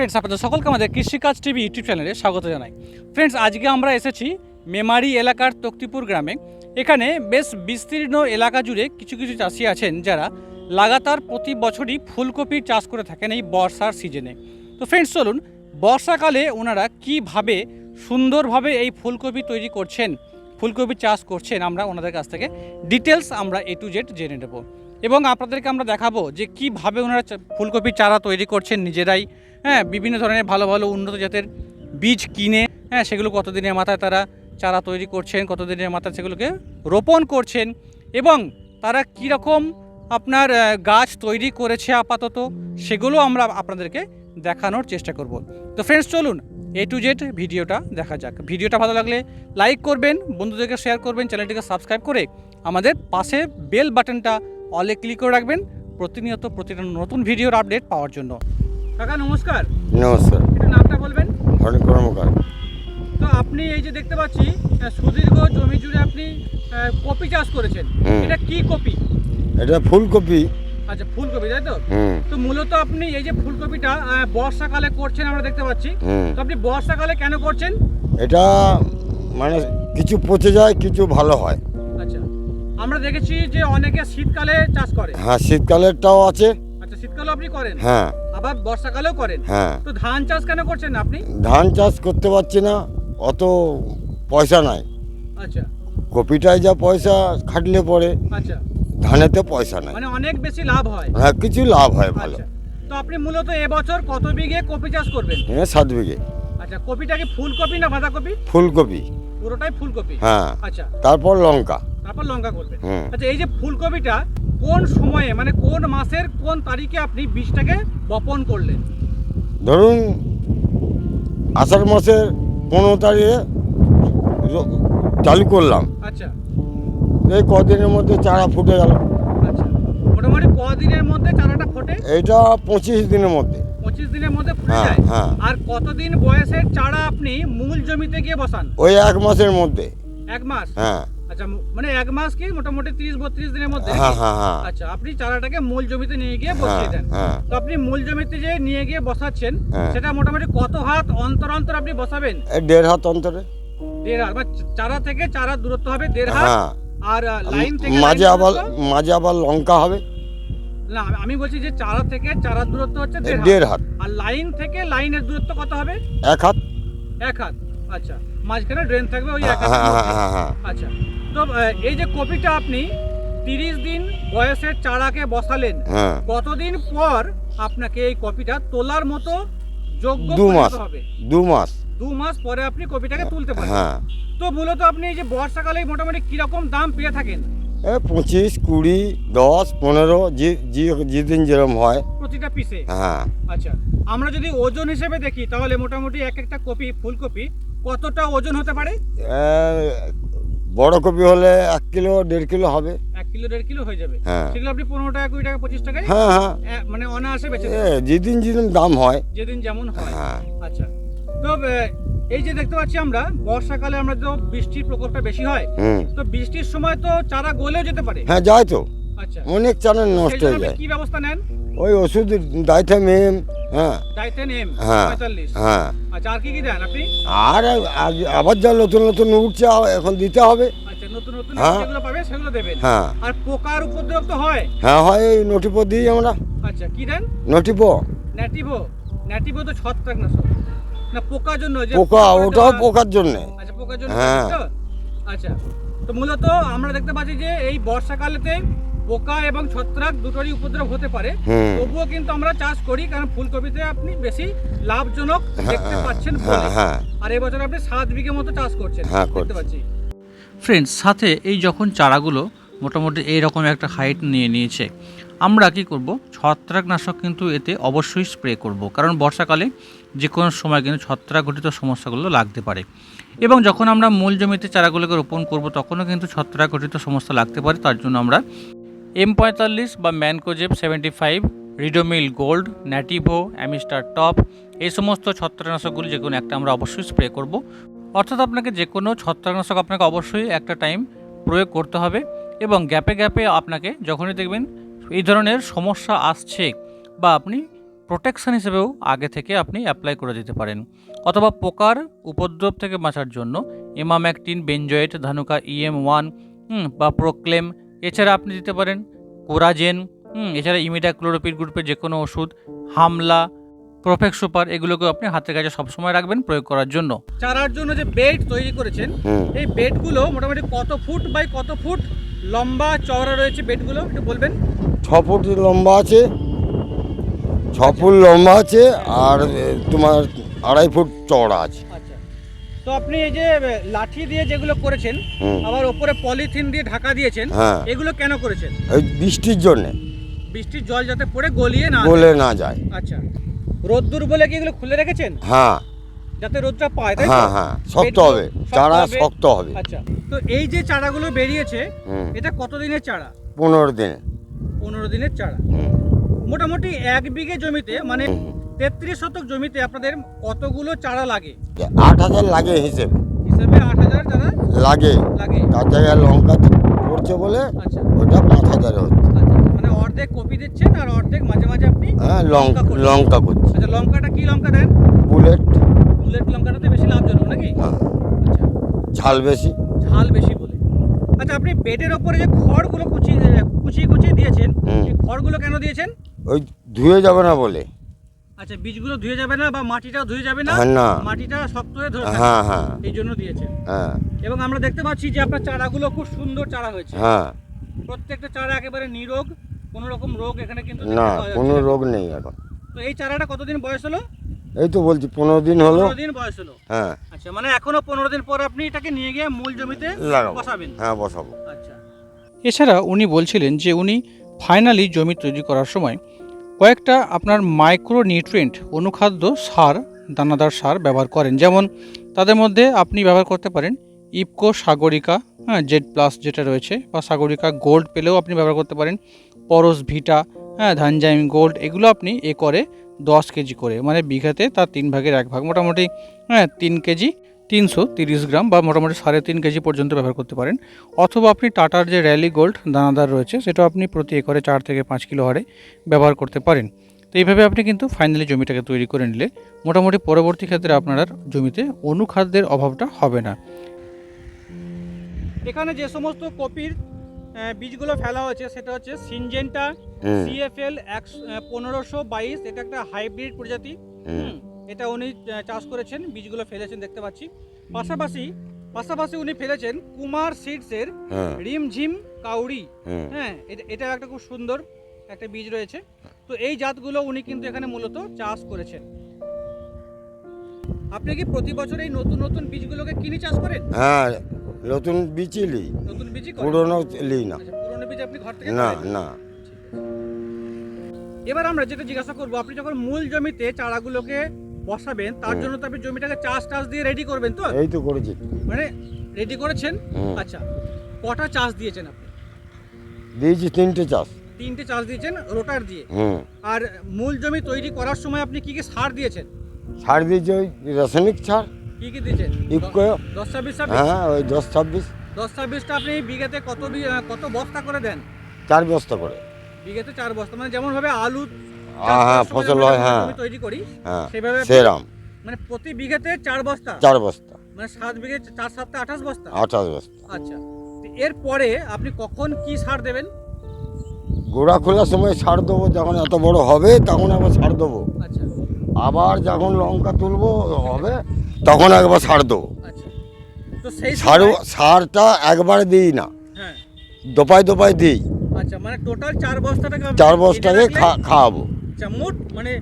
Friends আপনাদের সকলকে আমাদের কৃষিকাজ টিভি ইউটিউব চ্যানেলে স্বাগত জানাই। ফ্রেন্ডস আজকে আমরা এসেছি মেমারি এলাকার তক্তিপুর গ্রামে। এখানে বেশ বিস্তীর্ণ এলাকা জুড়ে কিছু কিছু চাষি আছেন যারা লাগাতার প্রতি বছরই ফুলকপির চাষ করে থাকেন এই বর্ষার সিজনে তো ফ্রেন্ডস চলুন, বর্ষাকালে ওনারা কীভাবে সুন্দরভাবে এই ফুলকপি তৈরি করছেন, ফুলকপি চাষ করছেন, আমরা ওনাদের কাছ থেকে ডিটেলস আমরা এ টু জেড জেনে নেব। এবং আপনাদেরকে আমরা দেখাবো যে কীভাবে ওনারা ফুলকপির চারা তৈরি করছেন নিজেরাই। হ্যাঁ বিভিন্ন ধরনের ভালো ভালো উন্নত জাতের বীজ কিনে হ্যাঁ সেগুলো কতদিনের মাথায় তারা চারা তৈরি করছেন, কতদিনের মাথায় সেগুলোকে রোপণ করছেন এবং তারা কীরকম আপনার গাছ তৈরি করেছে আপাতত, সেগুলো আমরা আপনাদেরকে দেখানোর চেষ্টা করব। তো ফ্রেন্ডস চলুন এ টু জেড ভিডিওটা দেখা যাক। ভিডিওটা ভালো লাগলে লাইক করবেন, বন্ধুদেরকে শেয়ার করবেন, চ্যানেলটিকে সাবস্ক্রাইব করে আমাদের পাশে বেল বাটনটা অলে ক্লিক করে রাখবেন, প্রতিনিয়ত প্রতিটা নতুন ভিডিওর আপডেট পাওয়ার জন্য। কাকা নমস্কার। নমস্কার। একটু নামটা বলবেন? অনেক কর্মকার তো আপনি এই যে দেখতে পাচ্ছি সুদীর্ঘ জমি জুড়ে আপনি কপি চাষ করেছেন। এটা কি কপি? এটা ফুলকপি। আচ্ছা ফুলকপি তাই তো? তো মূলত আপনি এই যে ফুলকপিটা বর্ষাকালে করছেন আমরা দেখতে পাচ্ছি। তো আপনি বর্ষাকালে কেন করছেন? এটা মানে কিছু পচে যায় কিছু ভালো হয়। আচ্ছা। আমরা দেখেছি যে অনেকে শীতকালে চাষ করে। হ্যাঁ শীতকালেরটাও আছে। আচ্ছা শীতকালেও আপনি করেন? হ্যাঁ। আবার বর্ষাকালেও করেন। হ্যাঁ। তো ধান চাষ কেন করছেন আপনি? ধান চাষ করতে পারছি না অত পয়সা নাই। আচ্ছা। কপিটায় যা পয়সা খাটলে পরে আচ্ছা। ধানেতে পয়সা নাই। মানে অনেক বেশি লাভ হয়। হ্যাঁ কিছু লাভ হয় ভালো। আচ্ছা। তো আপনি মূলত এবছর কত বিঘে কপি চাষ করবেন? হ্যাঁ সাত বিঘে। আচ্ছা কপিটা কি ফুলকপি না বাঁধাকপি? ফুলকপি। পুরোটাই ফুলকপি? হ্যাঁ। আচ্ছা। তারপর লঙ্কা। তারপর লঙ্কা করবেন। আচ্ছা এই যে ফুলকপিটা কোন সময়ে মানে কোন মাসের কোন তারিখে আপনি বীজটাকে বপন করলেন? ধরুন আষাঢ় মাসের পনেরো তারিখে চালু করলাম। আচ্ছা। এই কদিনের মধ্যে চারা ফুটে গেল। আচ্ছা। মোটামুটি কদিনের মধ্যে চারাটা ফোটে? এইটা পঁচিশ দিনের মধ্যে। পঁচিশ দিনের মধ্যে ফুটে হ্যাঁ, যায়। হ্যাঁ। আর কতদিন বয়সের চারা আপনি মূল জমিতে গিয়ে বসান? ওই এক মাসের মধ্যে। এক মাস? হ্যাঁ। আচ্ছা মানে এক মাস কি মোটামুটি তিরিশ বত্রিশ দিনের মধ্যে? হ্যাঁ হ্যাঁ হ্যাঁ। আচ্ছা আপনি চারাটাকে মূল জমিতে নিয়ে গিয়ে বসিয়ে দেন। তো আপনি মূল জমিতে যে নিয়ে গিয়ে বসাচ্ছেন। সেটা মোটামুটি কত হাত অন্তর অন্তর আপনি বসাবেন? দেড় হাত অন্তরে। দেড় হাত চারা থেকে চারা দূরত্ব হবে দেড় হাত আর লাইন থেকে মাঝে আবার মাঝে আবার লঙ্কা হবে। না আমি- বলছি যে চারা থেকে চারার দূরত্ব হচ্ছে দেড় হাত। হাত। আর লাইন থেকে লাইনের দূরত্ব কত হবে? এক হাত। এক হাত। আচ্ছা মাঝখানে ড্রেন থাকবে ওই এক হ্যাঁ। আচ্ছা। তো এই যে কপিটা আপনি তিরিশ দিন বয়সের চারাকে বসালেন হ্যাঁ। কতদিন পর আপনাকে এই কপিটা তোলার মতো যোগ্য দু মাস হবে? দু মাস। দু মাস পরে আপনি কপিটাকে তুলতে পারেন হ্যাঁ। তো মূলত আপনি এই যে বর্ষাকালে মোটামুটি কীরকম দাম পেয়ে থাকেন? পঁচিশ কুড়ি দশ পনেরো যেদিন যেরকম হয়। প্রতিটা পিসে হ্যাঁ। আচ্ছা আমরা যদি ওজন হিসেবে দেখি তাহলে মোটামুটি এক একটা কপি ফুলকপি কতটা ওজন হতে পারে? বড় কপি হলে এক কিলো দেড় কিলো হবে। এক কিলো দেড় কিলো হয়ে যাবে। হ্যাঁ। সেগুলো আপনি পনেরো টাকা কুড়ি টাকা পঁচিশ টাকায় হ্যাঁ হ্যাঁ। মানে অনায়াসে বেঁচে যেদিন যেদিন দাম হয়। যেদিন যেমন হয়। হ্যাঁ। আচ্ছা। তো এই যে দেখতে পাচ্ছি আমরা বর্ষাকালে আমরা তো বৃষ্টির প্রকোপটা বেশি হয়। তো বৃষ্টির সময় তো চারা গলেও যেতে পারে। হ্যাঁ যায় তো। আচ্ছা। অনেক চারা নষ্ট হয়ে যায়। কি ব্যবস্থা নেন? ওই ওষুধ ডাইথামেম হ্যাঁ। ডাইথেন এম হ্যাঁ হ্যাঁ। আচ্ছা আর কি কি দেন আপনি? আর আজ- আবার যা নতুন নতুন উঠছে এখন দিতে হবে। আচ্ছা নতুন নতুন হ্যাঁ। পাবেন সেগুলো দেবেন। হ্যাঁ। আর পোকার উপদ্রব তো হয়। হ্যাঁ হয় এই নটিপো দিই আমরা। আচ্ছা কি দেন? নটিপো। ন্যাটিভো। ন্যাটিভো তো ছত্রাকনাশক না পোকার জন্য যে পোকা ওটাও পোকার জন্যে। আচ্ছা পোকার জন্য হ্যাঁ। তো? আচ্ছা তো মূলত আমরা দেখতে পাচ্ছি যে এই বর্ষাকালেতে পোকা এবং ছত্রাক দুটোরই উপদ্রব হতে পারে। তবুও কিন্তু আমরা চাষ করি কারণ ফুলকপিতে আপনি বেশি লাভজনক দেখতে হ্যাঁ, পাচ্ছেন হ্যাঁ হ্যাঁ। আর এবছর আপনি সাত বিঘে মতো চাষ করছেন হ্যাঁ, দেখতে। পাচ্ছি। ফ্রেন্ডস সাথে এই যখন চারাগুলো মোটামুটি এই রকম একটা হাইট নিয়ে নিয়েছে আমরা কি করব? ছত্রাকনাশক কিন্তু এতে অবশ্যই স্প্রে করব কারণ বর্ষাকালে যে কোনো সময় কিন্তু ছত্রাক ঘটিত সমস্যাগুলো লাগতে পারে। এবং যখন আমরা মূল জমিতে চারাগুলোকে রোপণ করব তখনও কিন্তু ছত্রাক ঘটিত সমস্যা লাগতে পারে তার জন্য আমরা এম পঁয়তাল্লিশ বা mancozeb seventy five Ridomil Gold Nativo Amistar Top এই সমস্ত ছত্রাকনাশকগুলি যে কোনো একটা আমরা অবশ্যই স্প্রে করব। অর্থাৎ আপনাকে যে কোনো ছত্রাকনাশক আপনাকে অবশ্যই একটা টাইম প্রয়োগ করতে হবে এবং গ্যাপে গ্যাপে আপনাকে যখনই দেখবেন এই ধরনের সমস্যা আসছে বা আপনি প্রোটেকশন হিসেবেও আগে থেকে আপনি অ্যাপ্লাই করে দিতে পারেন। অথবা পোকার উপদ্রব থেকে বাঁচার জন্য emamectin benzoate Dhanuka EM one বা প্রোক্লেম এছাড়া আপনি দিতে পারেন কোরাজেন হুম এছাড়া ইমিডাক্লোরোপিড গ্রুপের যে কোনো ওষুধ হামলা প্রফেক্ট সুপার এগুলোকে আপনি হাতের কাছে সবসময় রাখবেন প্রয়োগ করার জন্য। চারার জন্য যে বেড তৈরি করেছেন এই বেডগুলো মোটামুটি কত ফুট বাই কত ফুট লম্বা চওড়া রয়েছে বেডগুলো একটু বলবেন? ছ ফুট লম্বা আছে ছ ফুট লম্বা আছে আর তোমার আড়াই ফুট চওড়া আছে। তো আপনি এই যে লাঠি দিয়ে যেগুলো করেছেন আবার ওপরে পলিথিন দিয়ে ঢাকা দিয়েছেন হ্যাঁ। এগুলো কেন করেছেন? ওই বৃষ্টির জন্যে। বৃষ্টির জল যাতে পড়ে গলিয়ে না গলে না যায়। আচ্ছা। রোদ্দুর বলে কি এগুলো খুলে রেখেছেন? হ্যাঁ। যাতে রোদটা পায় তাই? হ্যাঁ হ্যাঁ। শক্ত হবে। চারা শক্ত হবে। আচ্ছা। তো এই যে চারাগুলো বেরিয়েছে এটা কতদিনের চারা? পনেরো দিনে। পনেরো দিনের চারা। মোটামুটি এক বিঘে জমিতে মানে। তেত্রিশ শতক জমিতে আপনাদের কতগুলো চারা লাগে? আট হাজার লাগে হিসেবে। হিসেবে আট হাজার চারা লাগে। লাগে। তার জায়গায় লঙ্কা পড়ছে বলে আচ্ছা। ওটা পাঁচ হাজার হচ্ছে। আচ্ছা মানে অর্ধেক কপি দিচ্ছেন আর অর্ধেক মাঝে মাঝে আপনি হ্যাঁ লঙ্কা লঙ্কা করছে। লঙ্কা আচ্ছা লঙ্কাটা কি লঙ্কা দেন? বুলেট। বুলেট লঙ্কাটাতে বেশি লাভজনক নাকি? হ্যাঁ। আচ্ছা। ঝাল বেশি। ঝাল বেশি বলে। আচ্ছা আপনি বেডের ওপরে যে খড়গুলো কুচিয়ে কুচিয়ে কুচিয়ে দিয়েছেন। খড়গুলো কেন দিয়েছেন? ওই ধুয়ে যাবে না বলে। আচ্ছা বীজগুলো ধুয়ে যাবে না বা মাটিটাও ধুয়ে যাবে না? না। মাটিটা শক্ত হয়ে ধরে হ্যাঁ হ্যাঁ। এই জন্য দিয়েছেন হ্যাঁ। এবং আমরা দেখতে পাচ্ছি যে আপনার চারাগুলো খুব সুন্দর চারা হয়েছে। হ্যাঁ। প্রত্যেকটা চারা একেবারে নিরোগ কোনো রকম রোগ এখানে কিন্তু না কোনো রোগ নেই এখন। তো এই চারাটা কতদিন বয়স হলো? এই তো বলছি পনেরো দিন হলো। পনেরো দিন বয়স হলো। হ্যাঁ। আচ্ছা মানে এখনও পনেরো দিন পর আপনি এটাকে নিয়ে গিয়ে মূল জমিতে বসাবেন। হ্যাঁ বসাবো। আচ্ছা। এছাড়া উনি বলছিলেন যে উনি ফাইনালি জমি তৈরি করার সময় কয়েকটা আপনার মাইক্রো নিউট্রিয়েন্ট অনুখাদ্য সার, দানাদার সার ব্যবহার করেন। যেমন তাদের মধ্যে আপনি ব্যবহার করতে পারেন ইপকো সাগরিকা হ্যাঁ জেড প্লাস যেটা রয়েছে, বা সাগরিকা গোল্ড পেলেও আপনি ব্যবহার করতে পারেন। পরস ভিটা হ্যাঁ ধানজাইম গোল্ড, এগুলো আপনি এ করে দশ কেজি করে মানে বিঘাতে তার তিন ভাগের এক ভাগ, মোটামুটি হ্যাঁ তিন কেজি তিনশো তিরিশ গ্রাম বা মোটামুটি সাড়ে তিন কেজি পর্যন্ত ব্যবহার করতে পারেন। অথবা আপনি টাটার যে র্যালি গোল্ড দানাদার রয়েছে সেটা আপনি প্রতি একরে চার থেকে পাঁচ কিলো হারে ব্যবহার করতে পারেন। তো এইভাবে আপনি কিন্তু ফাইনালি জমিটাকে তৈরি করে নিলে মোটামুটি পরবর্তী ক্ষেত্রে আপনার জমিতে অনুখাদ্যের অভাবটা হবে না। এখানে যে সমস্ত কপির বীজগুলো ফেলা হয়েছে সেটা হচ্ছে সিনজেন্টা সিএফএল একশো পনেরোশো বাইশ এটা একটা হাইব্রিড প্রজাতি। এটা উনি চাষ করেছেন বীজগুলো ফেলেছেন দেখতে পাচ্ছি। পাশাপাশি পাশাপাশি উনি ফেলেছেন কুমার সিডসের হ্যাঁ। রিমঝিম কাউরি হ্যাঁ। এটা এটা একটা খুব সুন্দর একটা বীজ রয়েছে। তো এই জাতগুলো উনি কিন্তু এখানে মূলত চাষ করেছেন। আপনি কি প্রতি বছর এই নতুন নতুন বীজগুলোকে কিনে চাষ করেন? হ্যাঁ নতুন বিচি লি নতুন বীজই করেন? পুরনো লি না। আচ্ছা পুরনো বীজ আপনি ঘর থেকে না না। এবার আমরা যেটা জিজ্ঞাসা করব আপনি যখন মূল জমিতে চারাগুলোকে বসাবেন তার জন্য তো আপনি জমিটাকে চাষ টাস দিয়ে রেডি করবেন তো? এই তো করেছি। মানে রেডি করেছেন? আচ্ছা কটা চাষ দিয়েছেন আপনি? দিয়েছি তিনটে চাষ। তিনটে চাষ দিয়েছেন রোটার দিয়ে। আর মূল জমি তৈরি করার সময় আপনি কি কি সার দিয়েছেন? সার দিয়েছি ওই রাসায়নিক সার। কি কি দিয়েছেন? ইফকো দশ ছাব্বিশ ছাব্বিশ? হ্যাঁ ওই দশ ছাব্বিশ। দশ ছাব্বিশটা আপনি বিঘাতে কত কত বস্তা করে দেন? চার বস্তা করে। বিঘাতে চার বস্তা মানে যেমন ভাবে আলু হ্যাঁ হ্যাঁ ফসল হয় হ্যাঁ। তৈরি করি হ্যাঁ সেরাম। মানে প্রতি বিঘাতে চার বস্তা? চার বস্তা। মানে সাত বিঘে চার সাতটা আঠাশ বস্তা? আঠাশ বস্তা। আচ্ছা। এরপরে আপনি কখন কি সার দেবেন? গোড়া খোলার সময় সার দেবো যখন এত বড় হবে তখন আবার সার দেবো। আচ্ছা। আবার যখন লঙ্কা তুলবো হবে তখন একবার সার দেবো। আচ্ছা। তো সেই সার সারটা একবারে দিই না। হ্যাঁ। দোপায় দোপায় দিই। আচ্ছা মানে টোটাল চার বস্তাটাকে চার বস্তাকে খাওয়াবো। আচ্ছা মোট মানে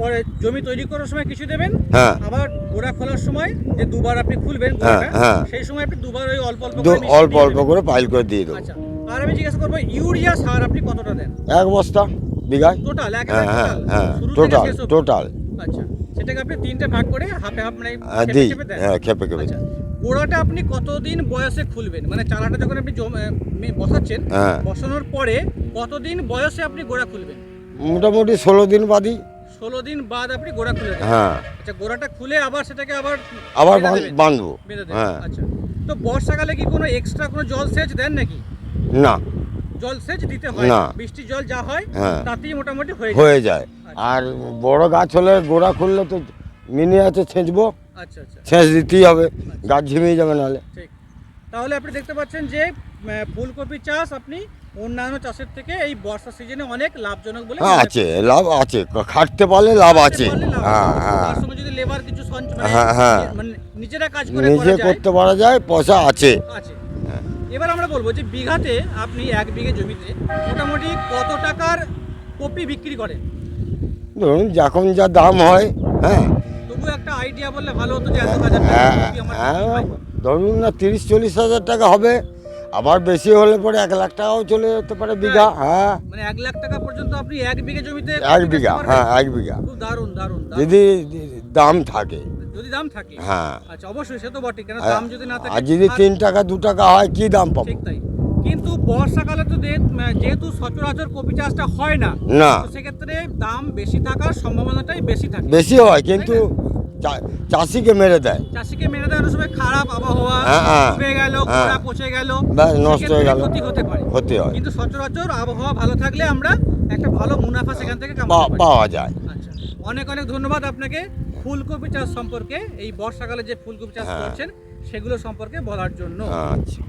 পরে জমি তৈরি করার সময় কিছু দেবেন হ্যাঁ। আবার গোড়া খোলার সময় যে দুবার আপনি খুলবেন হ্যাঁ, হ্যাঁ। সেই সময় আপনি দুবার ওই অল্প অল্প করে অল্প অল্প করে পাইল করে দিয়ে দেবো। আচ্ছা আর আমি জিজ্ঞাসা করব ইউরিয়া সার আপনি কতটা দেন? এক বস্তা বিঘায়? টোটাল হ্যাঁ হ্যাঁ হ্যাঁ টোটাল টোটাল আচ্ছা সেটাকে আপনি তিনটে ভাগ করে হাফে হাফ মানে দিই। হ্যাঁ খেপে খেপে আচ্ছা গোড়াটা আপনি কতদিন বয়সে খুলবেন? মানে চারাটা যখন আপনি বসাচ্ছেন বসানোর পরে কতদিন বয়সে আপনি গোড়া খুলবেন? মোটামুটি ষোলো দিন বাদই। ষোলো দিন বাদ আপনি গোড়া খুলে দেবেন হ্যাঁ। আচ্ছা গোড়াটা খুলে আবার সেটাকে আবার আবার বেঁধে দেবেন। বাঁধবো। বেঁধে দেবেন। হ্যাঁ। আচ্ছা। তো বর্ষাকালে কি কোনো এক্সট্রা কোনো জল সেচ দেন নাকি? না। জলসেচ দিতে হয়। না। বৃষ্টির জল যা হয় হ্যাঁ। তাতেই মোটামুটি হয়ে যায়। হয়ে যায়। আর বড় গাছ হলে গোড়া খুললে তো মিনি আছে ছেঁচবো। আচ্ছা আচ্ছা। ছেঁচ দিতেই হবে। গাছ ঝিমিয়ে যাবে নাহলে। ঠিক। তাহলে আপনি দেখতে পাচ্ছেন যে আহ, ফুলকপি চাষ আপনি অন্যান্য চাষের থেকে এই বর্ষা সিজনে অনেক লাভজনক বলে হ্যাঁ আছে লাভ আছে। খাটতে পারলে লাভ আছে। পারলে লাভ হ্যাঁ হ্যাঁ। যদি লেবার কিছু মানে হ্যাঁ, হ্যাঁ। মানে নিজেরা কাজ করে নিজে করতে পারা যায় পয়সা আছে। আছে। এবার আমরা বলব যে বিঘাতে আপনি এক বিঘে জমিতে মোটামুটি কত টাকার কপি বিক্রি করেন? ধরুন যখন যা দাম হয় হ্যাঁ। তবু একটা আইডিয়া বললে ভালো হতো যে এত হাজার টাকা হ্যাঁ হ্যাঁ। বিক্রি হয়। ধরুন না তিরিশ চল্লিশ হাজার টাকা হবে। আবার বেশি হলে পরে এক লাখ টাকাও চলে যেতে পারে বিঘা হ্যাঁ। মানে এক লাখ টাকা পর্যন্ত আপনি এক বিঘে জমিতে এক বিঘা হ্যাঁ এক বিঘা। খুব দারুণ দারুণ। যদি দাম থাকে। যদি দাম থাকে? হ্যাঁ। আচ্ছা অবশ্যই সে তো বটে কেন দাম যদি না থাকে আর যদি তিন টাকা দু টাকা হয় কি দাম পাবো? ঠিক তাই। কিন্তু বর্ষাকালে তো যেহেতু সচরাচর কপি চাষটা হয় না না। সেক্ষেত্রে দাম বেশি থাকার সম্ভাবনাটাই বেশি থাকে। বেশি হয় কিন্তু চাষিকে মেরে দেয়। চাষিকে মেরে দেওয়ার সময় খারাপ আবহাওয়া হ্যাঁ, হ্যাঁ, ডুবে গেল হ্যাঁ। খরা পচে গেল নষ্ট হয়ে গেল। হতে পারে। ক্ষতি হয়। কিন্তু সচরাচর আবহাওয়া ভালো থাকলে আমরা একটা ভালো মুনাফা সেখান থেকে পাওয়া যায়। আচ্ছা অনেক অনেক ধন্যবাদ আপনাকে ফুলকপি চাষ সম্পর্কে এই বর্ষাকালে যে ফুলকপি চাষ। করছেন সেগুলো সম্পর্কে বলার জন্য। আচ্ছা।